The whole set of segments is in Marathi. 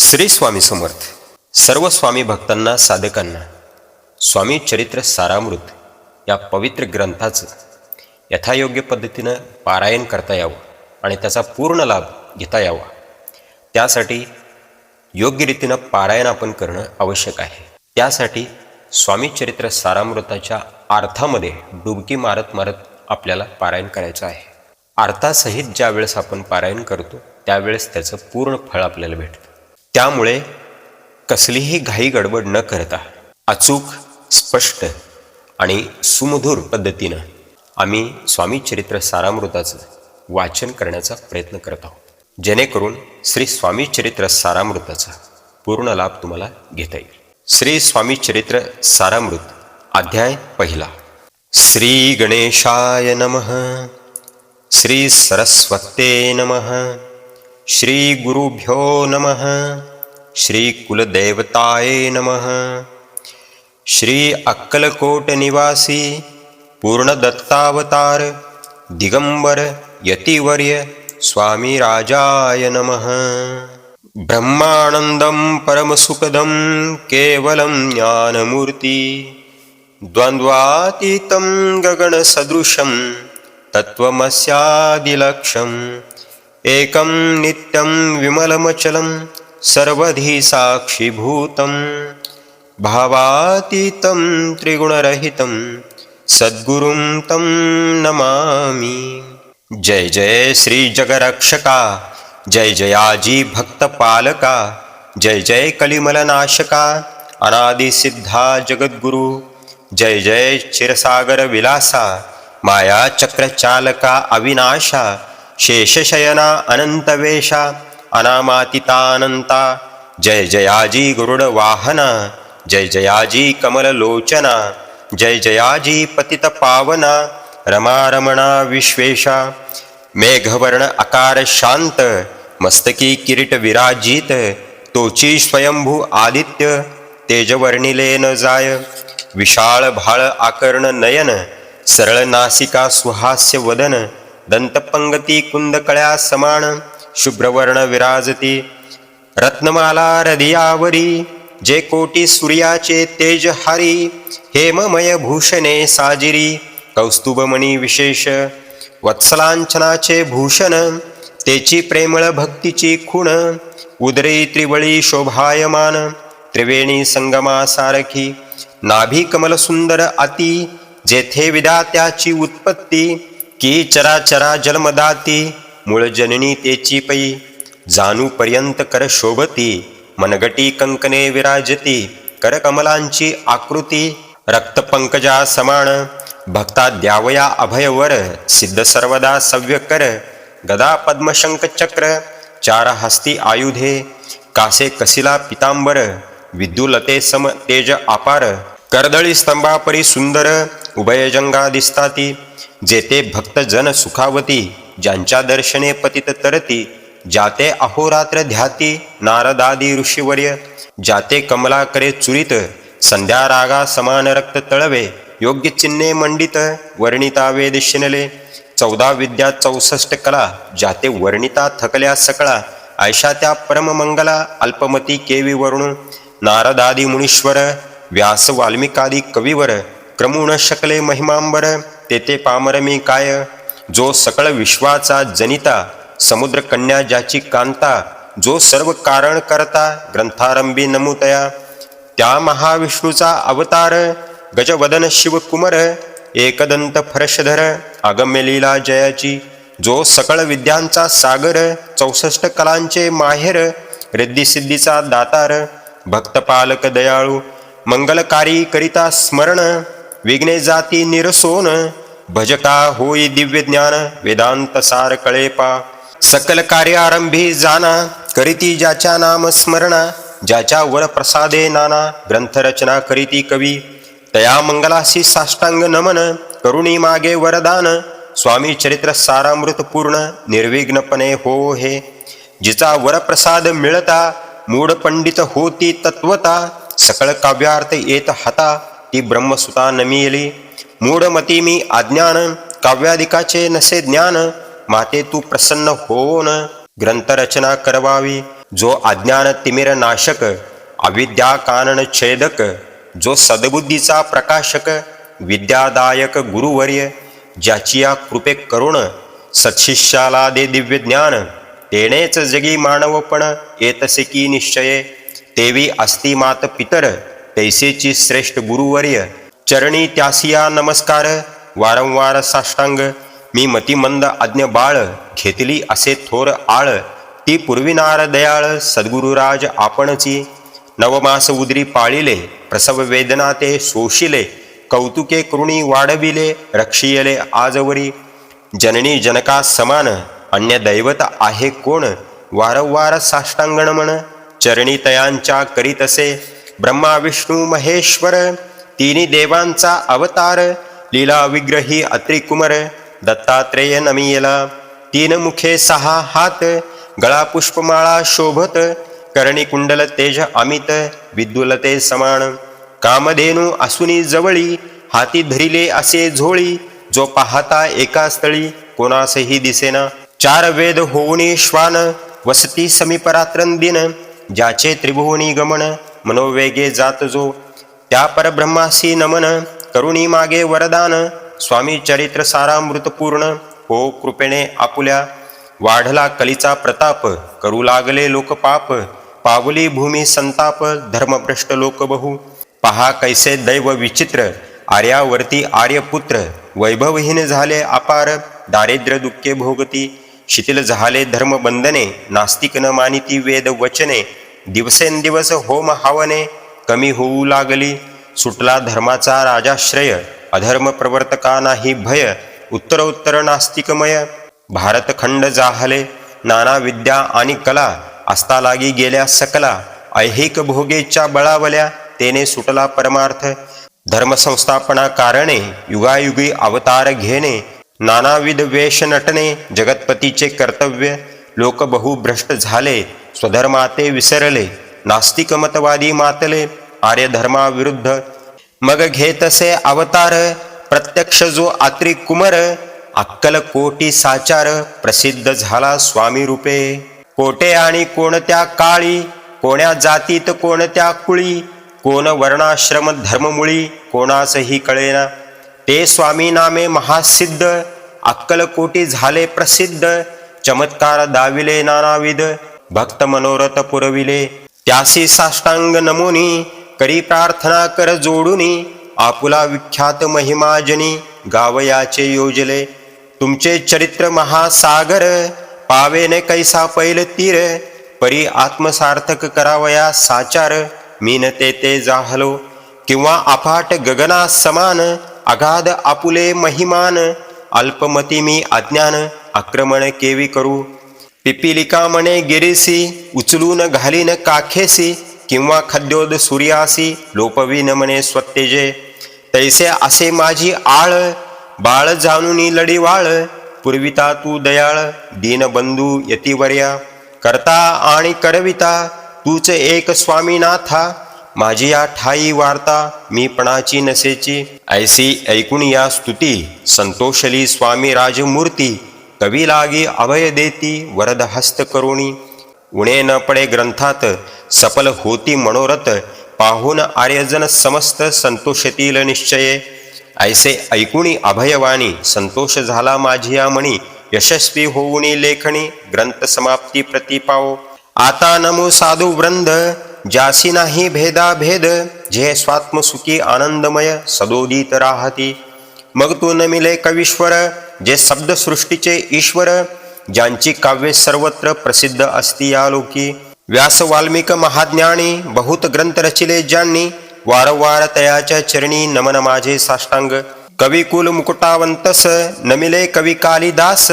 श्री स्वामी समर्थ. सर्व स्वामी भक्तांना साधकांना स्वामी चरित्र सारामृत या पवित्र ग्रंथाचं यथायोग्य पद्धतीनं पारायण करता यावं आणि त्याचा पूर्ण लाभ घेता यावा. त्यासाठी योग्य रीतीनं पारायण आपण करणं आवश्यक आहे. त्यासाठी स्वामी चरित्र सारामृताच्या अर्थामध्ये डुबकी मारत मारत आपल्याला पारायण करायचं आहे. अर्थासहित ज्या वेळेस आपण पारायण करतो त्यावेळेस त्याचं पूर्ण फळ आपल्याला भेटतं. त्यामुळे कसलीही घाई गडबड न करता अचूक स्पष्ट आणि सुमधुर पद्धतीनं आम्ही स्वामी चरित्र सारामृताचं वाचन करण्याचा प्रयत्न करत आहोत. जेणेकरून श्री स्वामी चरित्र सारामृताचा पूर्ण लाभ तुम्हाला घेता येईल. श्री स्वामी चरित्र सारामृत अध्याय पहिला. श्री गणेशाय नमः. श्री सरस्वते नमः. श्रीगुरुभ्यो नमः श्रीकुलदेवताय नमः। श्री अक्कलकोटनिवासी पूर्णदत्तावतार दिगम्बर यतिवर्य स्वामीराजाय नमः। ब्रह्मानन्दं परमसुखदं केवलं ज्ञानमूर्ति। द्वन्द्वातीतं गगनसदृशं तत्त्वमस्यादिलक्षम्। एकं नित्यं विमलमचलं सर्वधी साक्षीभूतं भावातीतं त्रिगुणरहितं सद्गुरुं तं नमामि। जय जय श्री जगरक्षका जय जयाजी भक्तपालका जय जय कलिमलनाशका अनादिसिद्धा जगद्गुरु जय जय क्षीरसागर विलासा माया अविनाशा शेषशयना अनंतवेषा अनामातितानंता जय जयाजी गरुड वाहना जय जयाजी कमललोचना जय जयाजी पतित पावना रमारमणा विश्वेशा। मेघवर्ण आकार शांत मस्तकी किरीट विराजित तोची स्वयंभू आदित्य तेजवर्णिले न जाय। विशाळ भाळ आकर्ण नयन सरळ नासिका सुहास्य वदन दंतपंगती कुंदकळ्या समान शुभ्रवर्ण विराजती. रत्नमाला हृदयावरी जे कोटी सूर्याचे तेज हारी हेममय भूषणे साजिरी. कौस्तुभमणी विशेष वत्सलांचनाचे भूषण तेची प्रेमळ भक्तीची खूण. उदरी त्रिवळी शोभायमान त्रिवेणी संगमा सारखी नाभी कमल सुंदर अति जेथे विदात्याची उत्पत्ती. की चराचरा जलमदाती मूळ जननी तेची पै. जाणू पर्यंत कर शोभती मनगटी कंकणे विराजती करकमलांची आकृती रक्तपंकजा समान भक्ता द्यावया अभयवर सिद्ध सर्वदा सव्य कर. गदा पद्मशंक चक्र चार हस्ती आयुधे कासे कसिला पितांबर विद्युलते सम तेज आपार कर्दळी स्तंभापरी सुंदर उभयजंगा दिसताती जेते भक्त जन सुखावती ज्यांच्या दर्शने पतित तरती जाते अहोरात्र ध्याती नारदादी ऋषीवर्य जाते कमला करे चुरित संध्या रागा समान रक्त तळवे योग्य चिन्हे मंडित वर्णिता वेद शिनले चौदा विद्या चौसष्ट कला जाते वर्णिता थकल्या सकळा ऐशा त्या परममंगला अल्पमती केवी वरुण नारदादी मुनीश्वर व्यास वाल्मिकादी कविवर क्रमून शकले महिमांबर तेथे पामर मी काय? जो सकळ विश्वाचा जनिता समुद्र कन्या ज्याची कांता जो सर्व कारण करता ग्रंथारंभी नमुतया. त्या महाविष्णूचा अवतार गजवदन शिवकुमर एकदंत फरशधर अगम्य लीला जयाची. जो सकळ विद्यांचा सागर चौसष्ट कलांचे माहेर रिद्धिसिद्धीचा दातार भक्तपालक दयाळू मंगलकारी करिता स्मरण विघ्ने जाती निरसोन भजता होई दिव्य ज्ञान वेदांत सार कळेपा। सकल कार्यारंभी जाना करीती ज्याच्या नाम स्मरणा ज्याच्या वर प्रसादे नाना ग्रंथरचना करीती कवी। तया मंगलासी साष्टांग नमन करुणी मागे वरदान। स्वामी चरित्र सारामृत पूर्ण निर्विघ्नपणे हो हे। जिचा वरप्रसाद मिळता मूढ पंडित होती तत्वता। सकळ काव्यार्थ येत हता ती ब्रह्मसुता नमियली. मूढमती मी अज्ञान काव्यादिकाचे नसे ज्ञान माते तू प्रसन्न होऊन ग्रंथरचना करवावी. जो अज्ञान तिमिर नाशक अविद्या कानन छेदक जो सद्बुद्धीचा प्रकाशक विद्यादायक गुरुवर्य ज्याची या कृपे करुण सत्शिष्याला दे दिव्य ज्ञान तेनेच जगी मानवपण येतसे की निश्चये. तेवी अस्ति मात पितर ऐसेची श्रेष्ठ गुरुवर्य चरणी त्यासिया नमस्कार वारंवार साष्टांग मी मतिमंद आज्ञ बाळ घेतली असे थोर आळ ती पूर्विनार दयाळ सद्गुरुराज आपणची. नवमास उदरी पाळिले प्रसव वेदना ते शोषिले कौतुके कृणी वाढविले रक्षियले आजवरी. जननी जनका समान अन्य दैवत आहे कोण? वारंवार साष्टांगण म्हण चरणी तयांच्या करीतसे ब्रह्मा विष्णू महेश्वर तिन्ही देवांचा अवतार लीला विग्रही अत्रिकुमर दत्तात्रेय नमियला. तीन मुखे सहा हात गळा पुष्पमाळा शोभत करणी कुंडल तेज अमित विद्युलते समान. कामधेनू असुनी जवळी हाती धरिले असे झोळी जो पाहता एका स्थळी कोणासही दिसेना. चार वेद होऊनी श्वान वसती समीपरात्रन दिन ज्याचे त्रिभुवनी गमन मनोवेगे जात जो त्या परब्रह्मासी नमन करुणी मागे वरदान. स्वामी चरित्र सारामृतपूर्ण हो कृपेने आपुल्या. वाढला कलीचा प्रताप करू लागले लोकपाप पावली भूमी संताप धर्मभ्रष्ट लोक बहु. पहा कैसे दैव विचित्र आर्यावर्ती आर्यपुत्र. वैभवहीन झाले अपार दारिद्र्य दुःखे भोगती. शिथिल झाले धर्मबंधने नास्तिक न मानिती वेद वचने. दिवसेंदिवस होम हावने कमी होऊ लागली. सुटला धर्माचा राजाश्रय अधर्म प्रवर्तका नाही भय उत्तरोत्तर नास्तिकमय. भारतखंड जाहले नाना विद्या आणि कला असता लागी गेल्या सकला. ऐहिक भोगेच्या बळावल्या तेने सुटला परमार्थ. धर्मसंस्थापना कारणे युगायुगी अवतार घेणे. नानाविध वेष नटणे जगतपतीचे कर्तव्य. लोक बहुभ्रष्ट झाले स्वधर्माते विसरले नास्तिक मतवादी मातले आर्य धर्माविरुद्ध मग घेतसे अवतार प्रत्यक्ष जो आत्री कुमर अक्कल कोटी साचार प्रसिद्ध झाला स्वामी रूपे. कोटे आणि कोणत्या काळी कोण्या जातीत कोणत्या कुळी कोण वर्णाश्रम धर्ममुळी कोणासही कळेना. ते स्वामी नामे महासिद्ध अक्कलकोटी झाले प्रसिद्ध चमत्कार दाविले नानाविध. भक्त मनोरथ पुरविले. त्यासी साष्टांग नमोनी करी प्रार्थना कर जोडूनी आपुला विख्यात महिमाजनी गावयाचे योजले. तुमचे चरित्र महासागर पावेने कैसा पैल तीर परी आत्मसार्थक करावया साचार मीन ते ते जाहलो. किंवा अफाट गगना समान अगाध आपुले महिमान अल्पमती मी अज्ञान आक्रमण केवी करू. पिपिलिका म्हणे गिरीसी उचलून घालीन काखेसी किंवा खद्योद सूर्यासी लोपवीन म्हणे स्वत्तेजे. तैसे असे माझी आळ बाळ जाणूनी लढीवाळ पुरविता तू दयाळ दीनबंधू यतिवर्या. करता आणि करविता तूच एक स्वामीनाथा माझी या ठाई वार्ता मी पणाची नसेची. ऐसी ऐकून या स्तुती संतोषली स्वामी राजमूर्ती कवी लागी अभय देती वरद हस्त करुणी उणे न पडे ग्रंथात सफल होती मनोरथ पाहून आर्यजन समस्त संतोषतील निश्चये. ऐसे ऐकुणी अभयवाणी संतोष झाला माझी या यशस्वी होऊनी लेखणी ग्रंथ समाप्ती प्रतिपाओ आता नमो साधू वृंद जासी नाही भेदा भेद जे स्वात्मसुखी आनंदमय सदोदित राहती. मग तू न मिले कवीश्वर जे शब्दसृष्टीचे ईश्वर ज्यांची काव्ये सर्वत्र प्रसिद्ध असती या लोकी. व्यास वाल्मिक महाज्ञानी बहुत ग्रंथ रचिले ज्यांनी वारंवार तयाच्या चरणी नमन माझे साष्टांग. कविकुल मुकुटावंतस नमिले कवी कालिदास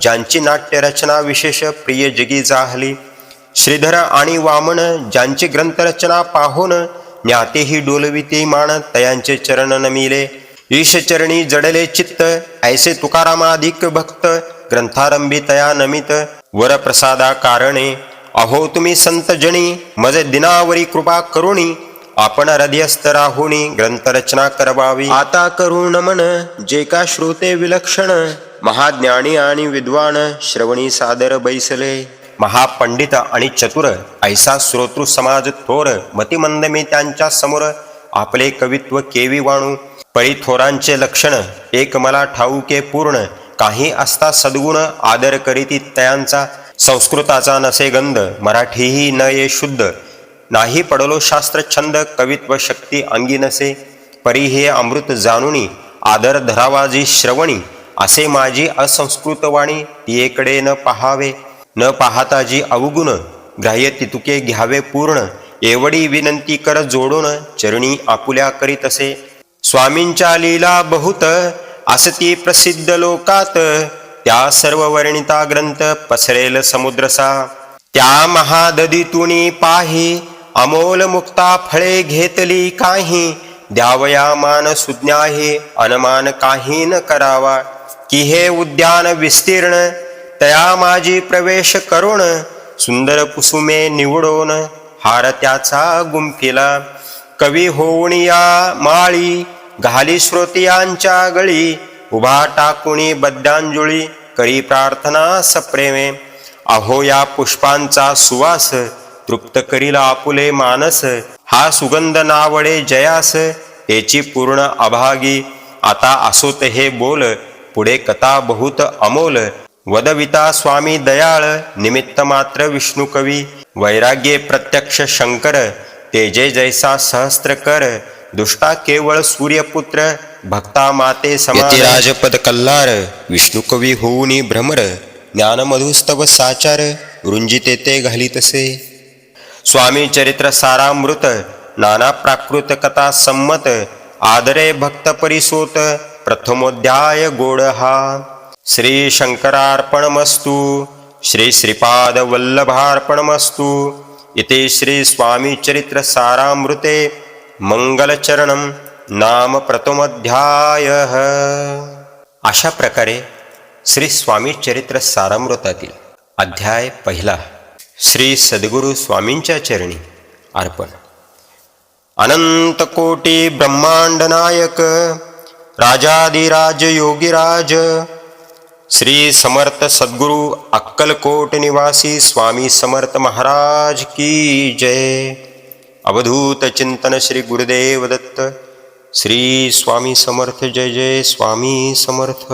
ज्यांची नाट्य रचना विशेष प्रिय जगी जाहली. श्रीधर आणि वामन ज्यांची ग्रंथरचना पाहून ज्ञातेही डोलविते मान तयांचे चरण नमिले. ईश चरणी जडले चित्त ऐसे तुकारामाधिक भक्त ग्रंथारंभी तया नमित वर प्रसादा कारणे अहो तुम्ही संत जणी मज दिनावरी कृपा करुणी आपण हृदयस्थ राहुनी ग्रंथरचना करवावी. आता करू नमन जे का श्रोते विलक्षण महाज्ञानी आणि विद्वान श्रवणी सादर बैसले. महापंडित आणि चतुर ऐसा श्रोतृ समाज थोर मतिमंद मी त्यांच्यासमोर आपले कवित्व केवी वाणू परिथोरांचे लक्षण एक मला ठाऊके पूर्ण. काही असता सद्गुण आदर करीती तयांचा. संस्कृताचा नसे गंध मराठीही न ये शुद्ध. नाही पडलो शास्त्र छंद कवित्व शक्ती अंगी नसे. परी हे अमृत जाणुनी आदर धरावाजी श्रवणी. असे माझी असंस्कृत वाणी तियेकडे न पहावे. न पाहता जी अवगुण ग्राह्य तितुके घ्यावे पूर्ण. एवढी विनंती कर जोडून चरणी आपुल्या करीत असे. स्वामींच्या लीला बहुत असती प्रसिद्ध लोकात त्या सर्व वर्णिता ग्रंथ पसरेल समुद्रसा. त्या महाददीतुनी पाही अमोल मुक्ता फळे घेतली काही द्यावया मान सुज्ञाही अनमान काही न करावा. की हे उद्यान विस्तीर्ण तया माझी प्रवेश करुण सुंदर कुसुमे निवडून हार त्याचा गुंफिला. कवी होऊन या माळी घाली श्रोतियांच्या गळी उभा टाकुणी बद्धांजुळी करी प्रार्थना सप्रेमे. अहो या पुष्पांचा सुवास तृप्त करील आपुले मानस हा सुगंध नावडे जयास याची पूर्ण अभागी. आता असोत हे बोल पुढे कथा बहुत अमोल. वदविता स्वामी दयाळ निमित्त मात्र विष्णू कवी. वैराग्ये प्रत्यक्ष शंकर तेजे जैसा सहस्त्र कर दुष्टा केवळ सूर्यपुत्र भक्ता माते राजपद कल्लार विष्णू कवी होऊनी भ्रमर ज्ञानमधुस्तव साचार रुंजिते ते घालीतसे स्वामी चरित्र सारामृत नाना प्राकृत कथा संमत आदरे भक्त परिसोत प्रथमोध्याय गोड हा। श्री शंकरार्पणमस्तु श्री श्रीपाद वल्लभार्पणमस्तु इति श्री स्वामी चरित्र सारामृते मंगलचरणम नाम प्रथमध्याय अशा प्रकारे श्री स्वामी चरित्र सारामृतातील अध्याय पहिला श्री सद्गुरु स्वामींच्या चरणी अर्पण। अनंत कोटी ब्रह्मांड नायक राजाधिराज योगीराज श्री समर्थ सद्गुरु अक्कलकोट निवासी स्वामी समर्थ महाराज की जय। अवधूत चिंतन श्री गुरुदेव दत्त। श्री स्वामी समर्थ जय जय स्वामी समर्थ।